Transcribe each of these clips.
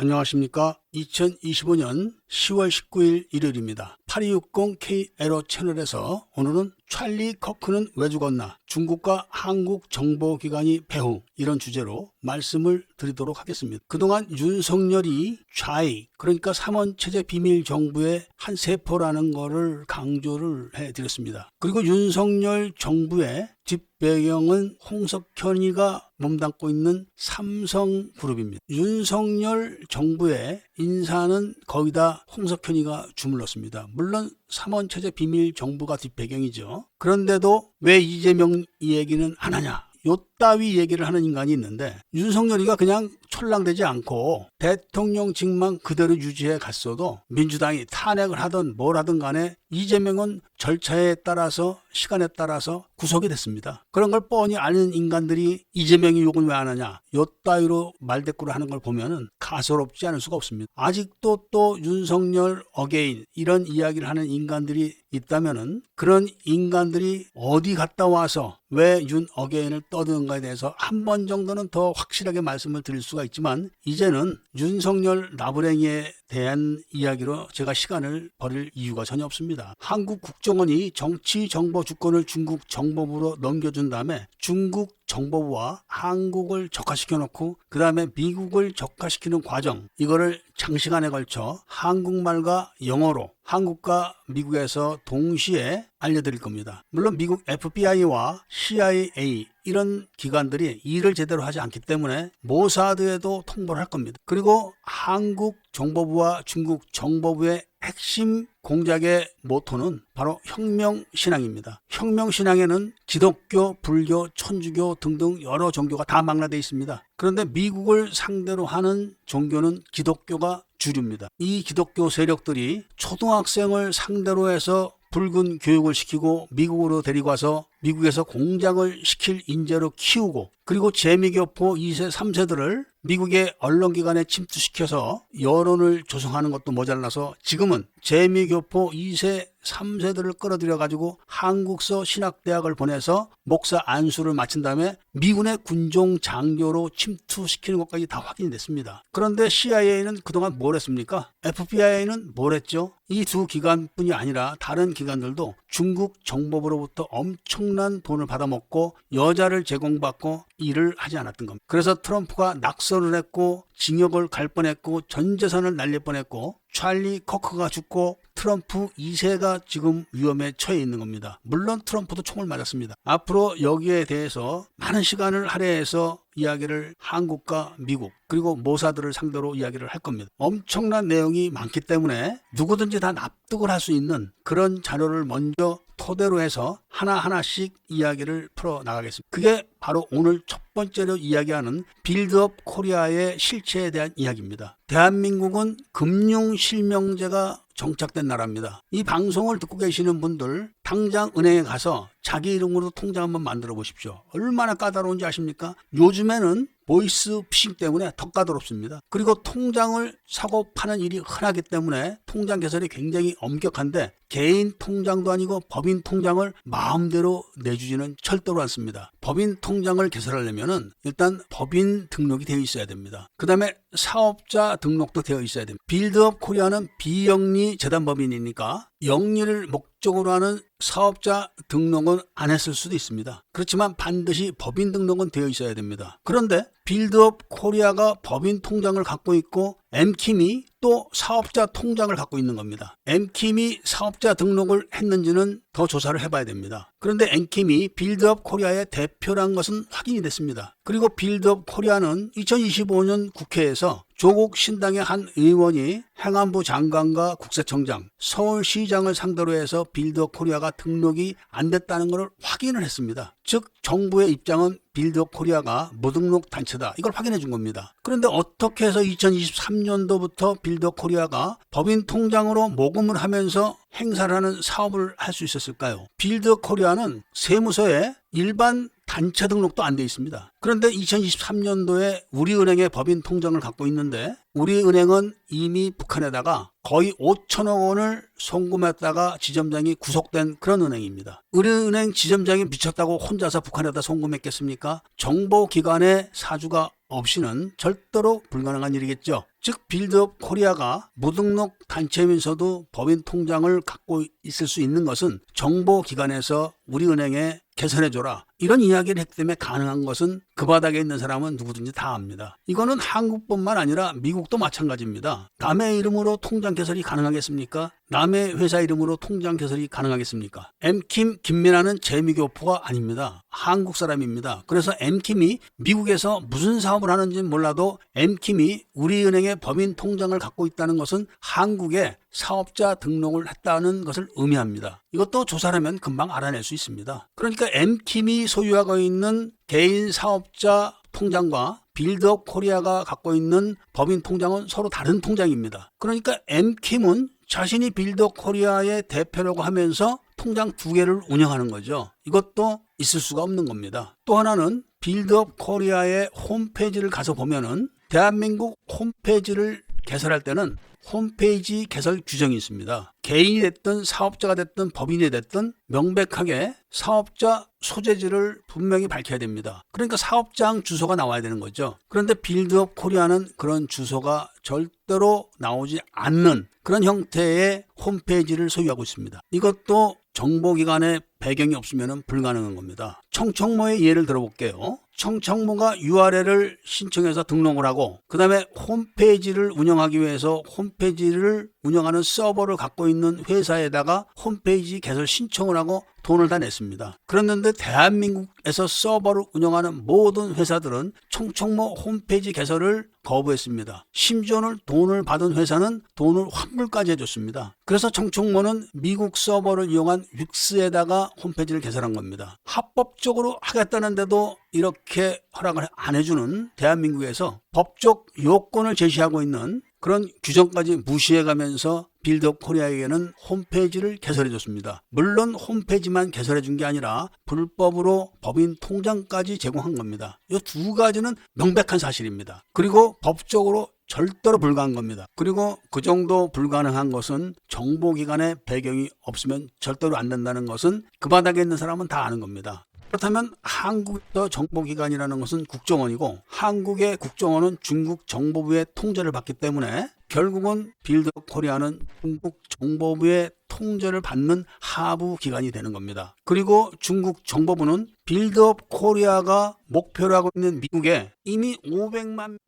안녕하십니까. 2025년 10월 19일 일요일입니다. 8260K 에러 채널에서 오늘은 찰리 커크는 왜 죽었나? 중국과 한국 정보기관이 배후 이런 주제로 말씀을 드리도록 하겠습니다. 그동안 윤석열이 좌익 그러니까 삼원체제 비밀 정부의 한 세포라는 거를 강조를 해드렸습니다. 그리고 윤석열 정부의 뒷배경은 홍석현이가 몸담고 있는 삼성그룹입니다. 윤석열 정부의 인사는 거의 다 홍석현이가 주물렀습니다. 물론 삼원체제 비밀 정부가 뒷배경이죠. 그런데도 왜 이재명 이 얘기는 안 하냐? 요 따위 얘기를 하는 인간이 있는데 윤석열이가 그냥 철랑되지 않고 대통령직만 그대로 유지해 갔어도 민주당이 탄핵을 하든 뭘 하든 간에 이재명은 절차에 따라서 시간에 따라서 구속이 됐습니다. 그런 걸 뻔히 아는 인간들이 이재명이 욕을 왜안 하냐 요 따위로 말대꾸를 하는 걸 보면은 가소롭지 않을 수가 없습니다. 아직도 또 윤석열 어게인 이런 이야기를 하는 인간들이 있다면은 그런 인간들이 어디 갔다 와서 왜 윤 어게인을 떠드는가에 대해서 한 번 정도는 더 확실하게 말씀을 드릴 수가 있지만 이제는 윤석열 나부랭이에 대한 이야기로 제가 시간을 버릴 이유가 전혀 없습니다. 한국 국정원이 정치 정보 주권을 중국 정보부로 넘겨준 다음에 중국 정보부와 한국을 적화시켜 놓고 그 다음에 미국을 적화시키는 과정 이거를 장시간에 걸쳐 한국말과 영어로 한국과 미국에서 동시에 알려드릴 겁니다. 물론 미국 FBI와 CIA 이런 기관들이 일을 제대로 하지 않기 때문에 모사드에도 통보를 할 겁니다. 그리고 한국 정보부와 중국 정보부의 핵심 공작의 모토는 바로 혁명신앙입니다. 혁명신앙에는 기독교, 불교, 천주교 등등 여러 종교가 다 망라되어 있습니다. 그런데 미국을 상대로 하는 종교는 기독교가 주류입니다. 이 기독교 세력들이 초등학생을 상대로 해서 붉은 교육을 시키고 미국으로 데리고 와서 미국에서 공장을 시킬 인재로 키우고 그리고 재미교포 2세, 3세들을 미국의 언론기관에 침투시켜서 여론을 조성하는 것도 모자라서 지금은 재미교포 2세, 3세들을 끌어들여 가지고 한국서 신학대학을 보내서 목사 안수를 마친 다음에 미군의 군종 장교로 침투시키는 것까지 다 확인이 됐습니다. 그런데 CIA는 그동안 뭘 했습니까? FBI는 뭘 했죠? 이 두 기관뿐이 아니라 다른 기관들도 중국 정보부로부터 엄청 난 돈을 받아먹고 여자를 제공받고 일을 하지 않았던 겁니다. 그래서 트럼프가 낙선을 했고 징역을 갈 뻔했고 전 재산을 날릴 뻔했고 찰리 커크가 죽고 트럼프 2세가 지금 위험에 처해 있는 겁니다. 물론 트럼프도 총을 맞았습니다. 앞으로 여기에 대해서 많은 시간을 할애해서 이야기를 한국과 미국 그리고 모사들을 상대로 이야기를 할 겁니다. 엄청난 내용이 많기 때문에 누구든지 다 납득을 할 수 있는 그런 자료를 먼저 토대로 해서 하나하나씩 이야기를 풀어 나가겠습니다. 그게 바로 오늘 첫 번째로 이야기하는 빌드업 코리아의 실체에 대한 이야기입니다. 대한민국은 금융 실명제가 정착된 나라입니다. 이 방송을 듣고 계시는 분들 당장 은행에 가서 자기 이름으로 통장 한번 만들어 보십시오. 얼마나 까다로운지 아십니까? 요즘에는 보이스 피싱 때문에 더 까다롭습니다. 그리고 통장을 사고 파는 일이 흔하기 때문에 통장 개설이 굉장히 엄격한데 개인 통장도 아니고 법인 통장을 마음대로 내주지는 절대로 않습니다. 법인 통장을 개설하려면은 일단 법인 등록이 되어 있어야 됩니다. 그 다음에 사업자 등록도 되어 있어야 됩니다. 빌드업 코리아는 비영리 재단 법인이니까 영리를 목적으로 하는 사업자 등록은 안 했을 수도 있습니다. 그렇지만 반드시 법인 등록은 되어 있어야 됩니다. 그런데 빌드업 코리아가 법인 통장을 갖고 있고 엠킴이 또 사업자 통장을 갖고 있는 겁니다. 엠킴이 사업자 등록을 했는지는 더 조사를 해봐야 됩니다. 그런데 엠킴이 빌드업 코리아의 대표란 것은 확인이 됐습니다. 그리고 빌드업 코리아는 2025년 국회에서 조국 신당의 한 의원이 행안부 장관과 국세청장, 서울시장을 상대로 해서 빌드업 코리아가 등록이 안 됐다는 것을 확인을 했습니다. 즉 정부의 입장은 빌드업 코리아가 무등록 단체다. 이걸 확인해 준 겁니다. 그런데 어떻게 해서 2023년도부터 빌드업 코리아가 법인 통장으로 모금을 하면서 행사를 하는 사업을 할 수 있었을까요? 빌드업 코리아는 세무서에 일반 단체 등록도 안 돼 있습니다. 그런데 2023년도에 우리은행의 법인 통장을 갖고 있는데 우리은행은 이미 북한에다가 거의 5천억 원을 송금했다가 지점장이 구속된 그런 은행입니다. 우리은행 지점장이 미쳤다고 혼자서 북한에다 송금했겠습니까? 정보기관의 사주가 없이는 절대로 불가능한 일이겠죠. 즉 빌드업 코리아가 무등록 단체면서도 법인 통장을 갖고 있을 수 있는 것은 정보기관에서 우리은행에 개선해줘라. 이런 이야기를 했기 때문에 가능한 것은 그 바닥에 있는 사람은 누구든지 다 압니다. 이거는 한국뿐만 아니라 미국도 마찬가지입니다. 남의 이름으로 통장 개설이 가능하겠습니까? 남의 회사 이름으로 통장 개설이 가능하겠습니까? 엠킴 김민아는 재미교포가 아닙니다. 한국 사람입니다. 그래서 엠킴이 미국에서 무슨 사업을 하는지 몰라도 엠킴이 우리은행의 법인 통장을 갖고 있다는 것은 한국에 사업자 등록을 했다는 것을 의미합니다. 이것도 조사하면 금방 알아낼 수 있습니다. 그러니까 엠킴이 소유하고 있는 개인 사업자 통장과 빌드업 코리아가 갖고 있는 법인 통장은 서로 다른 통장입니다. 그러니까 엠킴은 자신이 빌드업 코리아의 대표라고 하면서 통장 두 개를 운영하는 거죠. 이것도 있을 수가 없는 겁니다. 또 하나는 빌드업 코리아의 홈페이지를 가서 보면은 대한민국 홈페이지를 개설할 때는 홈페이지 개설 규정이 있습니다. 개인이 됐든 사업자가 됐든 법인이 됐든 명백하게 사업자 소재지를 분명히 밝혀야 됩니다. 그러니까 사업장 주소가 나와야 되는 거죠. 그런데 빌드업 코리아는 그런 주소가 절대로 나오지 않는 그런 형태의 홈페이지를 소유하고 있습니다. 이것도 정보기관의 배경이 없으면 불가능한 겁니다. 청청모의 예를 들어볼게요. 청청모가 URL을 신청해서 등록을 하고 그 다음에 홈페이지를 운영하기 위해서 홈페이지를 운영하는 서버를 갖고 있는 회사에다가 홈페이지 개설 신청을 하고 돈을 다 냈습니다. 그랬는데 대한민국에서 서버를 운영하는 모든 회사들은 청청모 홈페이지 개설을 거부했습니다. 심지어는 돈을 받은 회사는 돈을 환불까지 해줬습니다. 그래서 청청모는 미국 서버를 이용한 윅스에다가 홈페이지를 개설한 겁니다. 합법적으로 하겠다는데도 이렇게 허락을 안 해주는 대한민국에서 법적 요건을 제시하고 있는 그런 규정까지 무시해가면서 빌드업 코리아에게는 홈페이지를 개설해줬습니다. 물론 홈페이지만 개설해준 게 아니라 불법으로 법인 통장까지 제공한 겁니다. 이 두 가지는 명백한 사실입니다. 그리고 법적으로 절대로 불가한 겁니다. 그리고 그 정도 불가능한 것은 정보기관의 배경이 없으면 절대로 안 된다는 것은 그 바닥에 있는 사람은 다 아는 겁니다. 그렇다면 한국의 정보기관이라는 것은 국정원이고 한국의 국정원은 중국 정보부의 통제를 받기 때문에 결국은 빌드업 코리아는 중국 정보부의 통제를 받는 하부 기관이 되는 겁니다. 그리고 중국 정보부는 빌드업 코리아가 목표로 하고 있는 미국에 이미 500만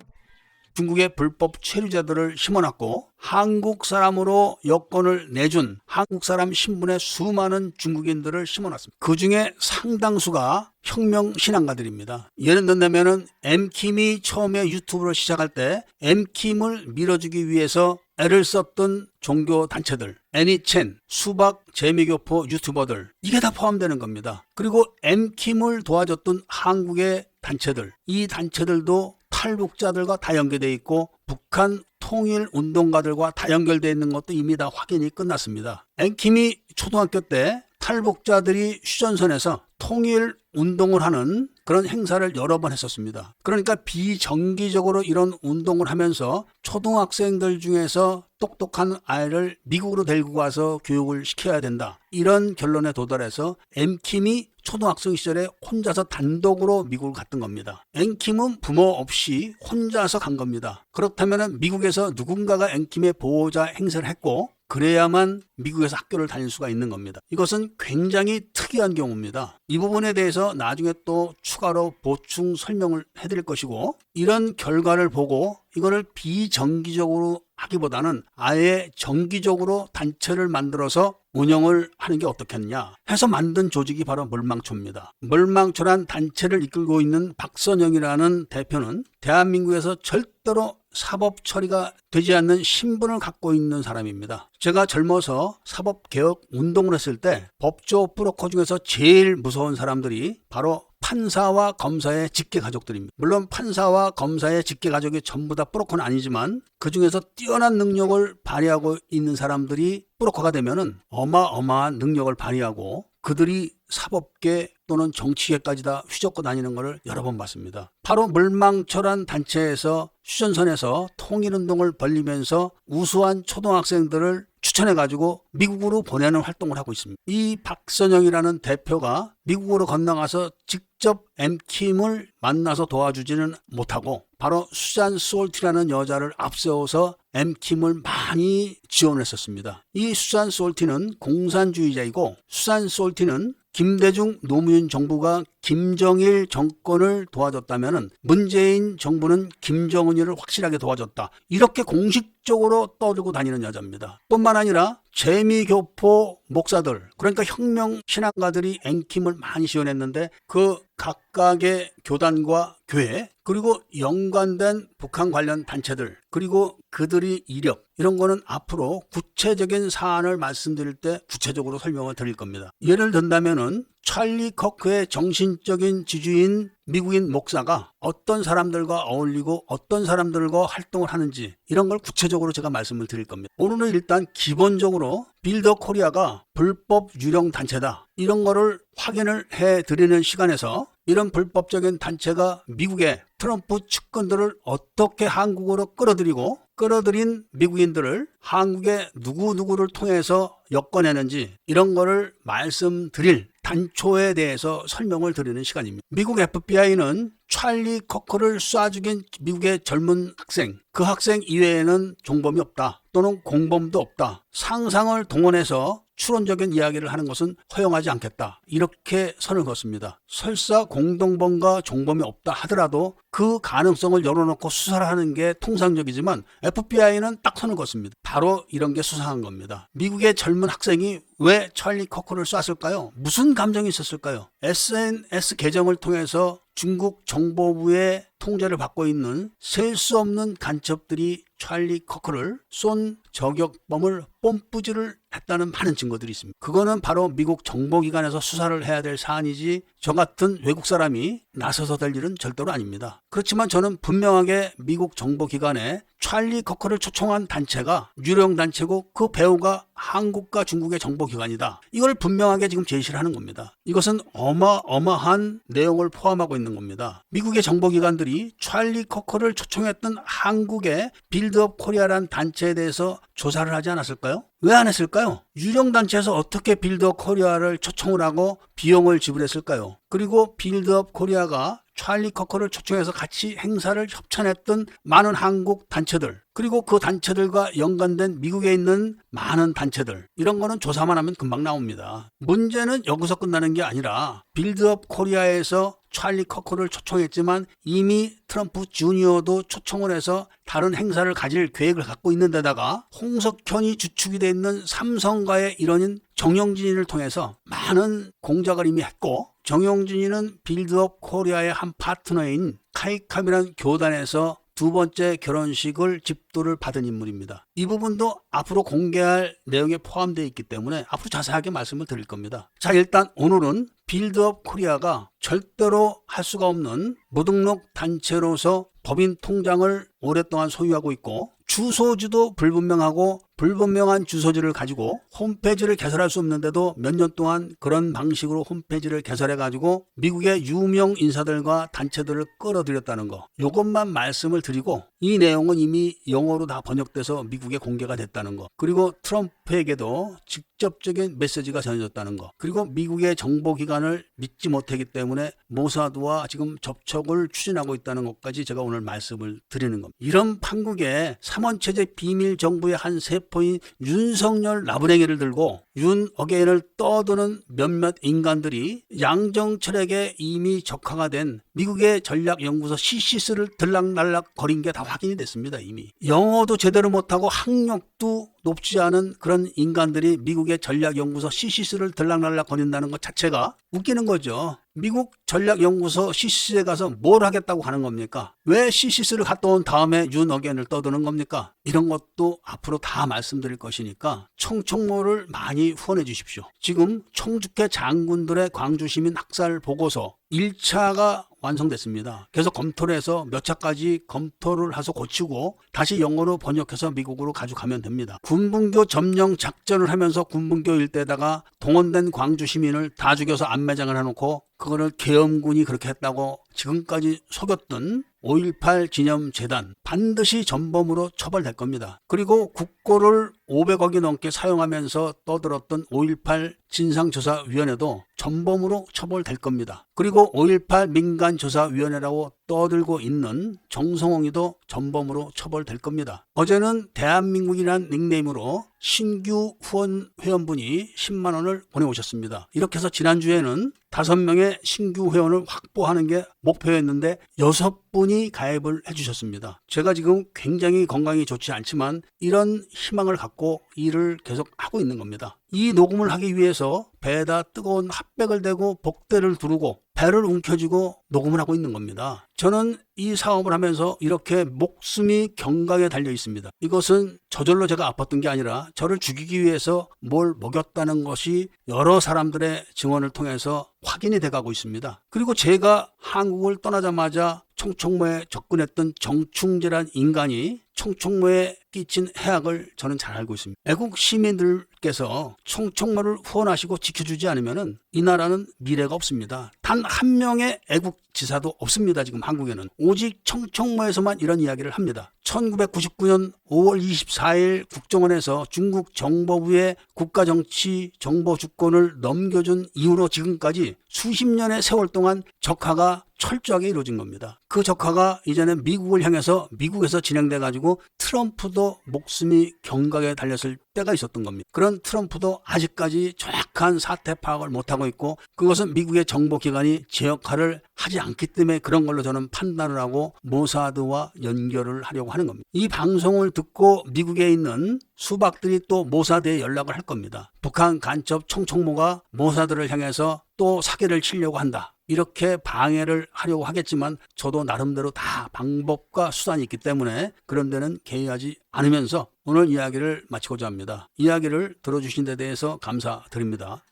중국의 불법 체류자들을 심어놨고 한국 사람으로 여권을 내준 한국 사람 신분의 수많은 중국인들을 심어놨습니다. 그 중에 상당수가 혁명 신앙가들입니다. 예를 들자면은 엠킴이 처음에 유튜브를 시작할 때 엠킴을 밀어주기 위해서 애를 썼던 종교 단체들, 애니첸, 수박 재미교포 유튜버들 이게 다 포함되는 겁니다. 그리고 엠킴을 도와줬던 한국의 단체들, 이 단체들도 탈북자들과 다 연계돼 있고 북한 통일 운동가들과 다 연결되어 있는 것도 이미 다 확인이 끝났습니다. 앵킴이 초등학교 때 탈북자들이 휴전선에서 통일 운동을 하는 그런 행사를 여러 번 했었습니다. 그러니까 비정기적으로 이런 운동을 하면서 초등학생들 중에서 똑똑한 아이를 미국으로 데리고 가서 교육을 시켜야 된다. 이런 결론에 도달해서 엠킴이 초등학생 시절에 혼자서 단독으로 미국을 갔던 겁니다. 엠킴은 부모 없이 혼자서 간 겁니다. 그렇다면 미국에서 누군가가 엠킴의 보호자 행세를 했고 그래야만 미국에서 학교를 다닐 수가 있는 겁니다. 이것은 굉장히 특이한 경우입니다. 이 부분에 대해서 나중에 또 추가로 보충 설명을 해드릴 것이고 이런 결과를 보고 이거를 비정기적으로 하기보다는 아예 정기적으로 단체를 만들어서 운영을 하는 게 어떻겠냐 해서 만든 조직이 바로 멀망초입니다. 멀망초란 단체를 이끌고 있는 박선영이라는 대표는 대한민국에서 절대로 사법 처리가 되지 않는 신분을 갖고 있는 사람입니다. 제가 젊어서 사법 개혁 운동을 했을 때 법조 브로커 중에서 제일 무서운 사람들이 바로 판사와 검사의 직계 가족들입니다. 물론 판사와 검사의 직계 가족이 전부 다 브로커는 아니지만 그 중에서 뛰어난 능력을 발휘하고 있는 사람들이 브로커가 되면은 어마어마한 능력을 발휘하고 그들이 사법계 또는 정치계까지 다 휘젓고 다니는 것을 여러 번 봤습니다. 바로 물망철한 단체에서 휴전선에서 통일운동을 벌리면서 우수한 초등학생들을 추천해가지고 미국으로 보내는 활동을 하고 있습니다. 이 박선영이라는 대표가 미국으로 건너가서 직접 엠킴을 만나서 도와주지는 못하고 바로 수잔 솔티라는 여자를 앞세워서 엠킴을 많이 지원했었습니다. 이 수잔 솔티는 공산주의자이고 수잔 솔티는 김대중 노무현 정부가 김정일 정권을 도와줬다면 문재인 정부는 김정은이를 확실하게 도와줬다. 이렇게 공식적으로 떠들고 다니는 여자입니다. 뿐만 아니라 재미교포 목사들 그러니까 혁명 신앙가들이 앵킴을 많이 지원했는데 그 각각의 교단과 교회 그리고 연관된 북한 관련 단체들 그리고 그들이 이력 이런 거는 앞으로 구체적인 사안을 말씀드릴 때 구체적으로 설명을 드릴 겁니다. 예를 든다면은 찰리 커크의 정신적인 지주인 미국인 목사가 어떤 사람들과 어울리고 어떤 사람들과 활동을 하는지 이런 걸 구체적으로 제가 말씀을 드릴 겁니다. 오늘은 일단 기본적으로 빌더 코리아가 불법 유령 단체다. 이런 거를 확인을 해 드리는 시간에서 이런 불법적인 단체가 미국의 트럼프 측근들을 어떻게 한국으로 끌어들이고 끌어들인 미국인들을 한국의 누구누구를 통해서 엮어내는지 이런 거를 말씀드릴 단초에 대해서 설명을 드리는 시간입니다. 미국 FBI는 찰리 커커를 쏴 죽인 미국의 젊은 학생, 그 학생 이외에는 종범이 없다. 또는 공범도 없다. 상상을 동원해서 추론적인 이야기를 하는 것은 허용하지 않겠다. 이렇게 선을 그었습니다. 설사 공동범과 종범이 없다 하더라도 그 가능성을 열어놓고 수사를 하는 게 통상적이지만 FBI는 딱 선을 그었습니다. 바로 이런 게 수상한 겁니다. 미국의 젊은 학생이 왜 찰리 커커를 쐈을까요? 무슨 감정이 있었을까요? SNS 계정을 통해서 중국 정보부의 통제를 받고 있는 셀 수 없는 간첩들이 찰리 커크를 쏜 저격범을 뽐뿌질을 했다는 많은 증거들이 있습니다. 그거는 바로 미국 정보기관에서 수사를 해야 될 사안이지 저 같은 외국 사람이 나서서 될 일은 절대로 아닙니다. 그렇지만 저는 분명하게 미국 정보기관에 찰리 커크를 초청한 단체가 유령 단체고 그 배우가 한국과 중국의 정보기관이다. 이걸 분명하게 지금 제시를 하는 겁니다. 이것은 어마어마한 내용을 포함하고 있는 겁니다. 미국의 정보기관들이 찰리 커커를 초청했던 한국의 빌 드업 코리아란 단체에 대해서 조사를 하지 않았을까요? 왜 안 했을까요? 유령 단체에서 어떻게 빌드업 코리아를 초청을 하고 비용을 지불했을까요? 그리고 빌드업 코리아가 찰리 커커를 초청해서 같이 행사를 협찬했던 많은 한국 단체들 그리고 그 단체들과 연관된 미국에 있는 많은 단체들 이런 거는 조사만 하면 금방 나옵니다. 문제는 여기서 끝나는 게 아니라 빌드업 코리아에서 찰리 커커를 초청했지만 이미 트럼프 주니어도 초청을 해서 다른 행사를 가질 계획을 갖고 있는 데다가 홍석현이 주축이 돼 있는 삼성과의 일원인 정영진이를 통해서 많은 공작을 이미 했고 정영진이는 빌드업 코리아의 한 파트너인 카이캅이라는 교단에서 두 번째 결혼식을 집도를 받은 인물입니다. 이 부분도 앞으로 공개할 내용에 포함되어 있기 때문에 앞으로 자세하게 말씀을 드릴 겁니다. 자, 일단 오늘은 빌드업 코리아가 절대로 할 수가 없는 무등록 단체로서 법인 통장을 오랫동안 소유하고 있고 주소지도 불분명하고 불분명한 주소지를 가지고 홈페이지를 개설할 수 없는데도 몇 년 동안 그런 방식으로 홈페이지를 개설해 가지고 미국의 유명 인사들과 단체들을 끌어들였다는 거. 이것만 말씀을 드리고 이 내용은 이미 영어로 다 번역돼서 미국에 공개가 됐다는 거. 그리고 트럼프에게도 직접적인 메시지가 전해졌다는 거. 그리고 미국의 정보기관을 믿지 못하기 때문에 모사드와 지금 접촉을 추진하고 있다는 것까지 제가 오늘 말씀을 드리는 겁니다. 이런 판국에 삼원체제 비밀 정부의 한세 포인 윤석열 나부랭이를 들고 윤 어게인을 떠드는 몇몇 인간들이 양정철에게 이미 적화가 된 미국의 전략연구소 CCS를 들락날락 거린 게 다 확인이 됐습니다 이미 영어도 제대로 못하고 학력도 높지 않은 그런 인간들이 미국의 전략연구소 CCS를 들락날락 거린다는 것 자체가 웃기는 거죠. 미국 전략연구소 CCS에 가서 뭘 하겠다고 하는 겁니까? 왜 CCS를 갔다 온 다음에 윤어겐을 떠드는 겁니까? 이런 것도 앞으로 다 말씀드릴 것이니까 청청모를 많이 많이 후원해 주십시오. 지금 총주회 장군들의 광주 시민 학살 보고서 1차가 완성됐습니다. 그래서 검토를 해서 몇 차까지 검토를 해서 고치고 다시 영어로 번역해서 미국으로 가져가면 됩니다. 군분교 점령 작전을 하면서 군분교 일대에다가 동원된 광주 시민을 다 죽여서 안매장을 해놓고 그거를 계엄군이 그렇게 했다고 지금까지 속였던 5.18 기념재단 반드시 전범으로 처벌될 겁니다. 그리고 국고를 500억이 넘게 사용하면서 떠들었던 5.18 진상조사위원회도 전범으로 처벌될 겁니다. 그리고 5.18 민간조사위원회라고 떠들고 있는 정성홍이도 전범으로 처벌될 겁니다. 어제는 대한민국이라는 닉네임으로 신규 후원 회원분이 10만 원을 보내오셨습니다. 이렇게 해서 지난주에는 5명의 신규 회원을 확보하는 게 목표였는데 6분이 가입을 해주셨습니다. 제가 지금 굉장히 건강이 좋지 않지만 이런 희망을 갖고 일을 계속 하고 있는 겁니다. 이 녹음을 하기 위해서 배에다 뜨거운 핫백을 대고 복대를 두르고 배를 움켜쥐고 녹음을 하고 있는 겁니다. 저는 이 사업을 하면서 이렇게 목숨이 경각에 달려 있습니다. 이것은 저절로 제가 아팠던 게 아니라 저를 죽이기 위해서 뭘 먹였다는 것이 여러 사람들의 증언을 통해서 확인이 돼가고 있습니다. 그리고 제가 한국을 떠나자마자 총총모에 접근했던 정충재란 인간이 총총모에 끼친 해악을 저는 잘 알고 있습니다. 애국 시민들께서 총총모를 후원하시고 지켜주지 않으면 이 나라는 미래가 없습니다. 단 한 명의 애국 지사도 없습니다. 지금 한국에는 오직 청총모에서만 이런 이야기를 합니다. 1999년 5월 24일 국정원에서 중국 정보부의 국가정치 정보 주권을 넘겨준 이후로 지금까지 수십 년의 세월 동안 적화가 철저하게 이루어진 겁니다. 그 적화가 이제는 미국을 향해서 미국에서 진행돼 가지고 트럼프도 목숨이 경각에 달렸을 때가 있었던 겁니다. 그런 트럼프도 아직까지 정확한 사태 파악을 못하고 있고 그것은 미국의 정보기관이 제 역할을 하지 않기 때문에 그런 걸로 저는 판단을 하고 모사드와 연결을 하려고 하는 겁니다. 이 방송을 듣고 미국에 있는 수박들이 또 모사드에 연락을 할 겁니다. 북한 간첩 총총모가 모사드를 향해서 또 사기를 치려고 한다. 이렇게 방해를 하려고 하겠지만 저도 나름대로 다 방법과 수단이 있기 때문에 그런 데는 개의하지 않으면서 오늘 이야기를 마치고자 합니다. 이야기를 들어주신 데 대해서 감사드립니다.